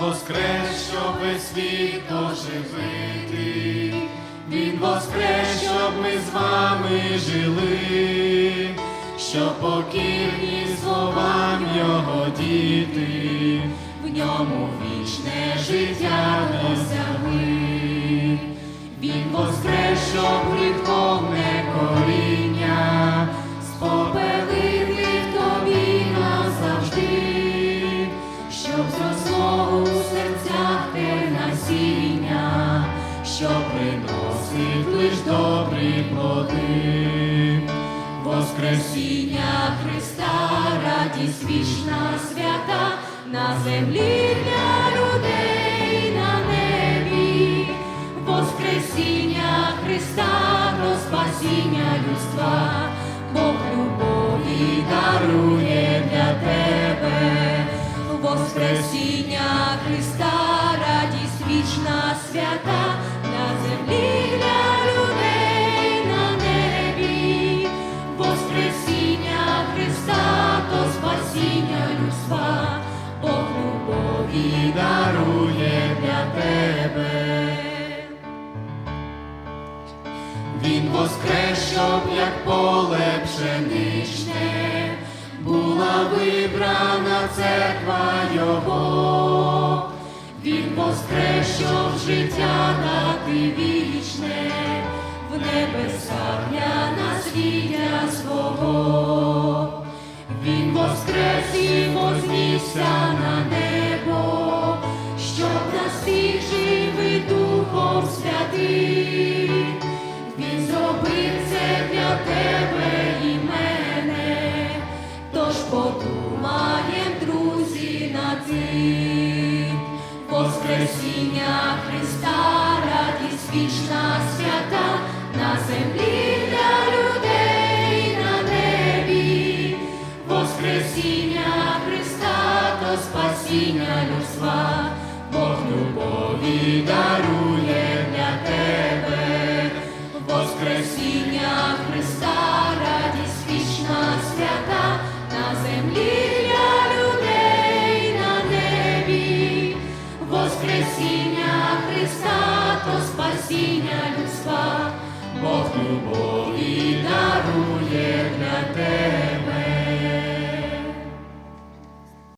воскрес, щоб світ оживити, Він воскрес, щоб ми з вами жили, щоб покірні словам Його діти, в ньому вічне життя досягли. Приносить лиш добрі плоди. Воскресіння Христа, радість вічна свята на землі для людей на небі. Воскресіння Христа до спасіння людства, Бог любові дарує для тебе. Воскресіння Христа, спасіння людства, Бог любові дарує для тебе. Він воскрес, щоб як поле пшеничне, була вибрана церква Його. Він воскрес, щоб життя дати вічне, в небесах для насліддя свого. Тож подумаєм, друзі, над цим. Воскресіння Христа, радість вічна свята на землі для людей на небі. Воскресіння Христа то спасіння людства, Бог любові дарує для тебе. Воскресіння Христа, радість вічна свята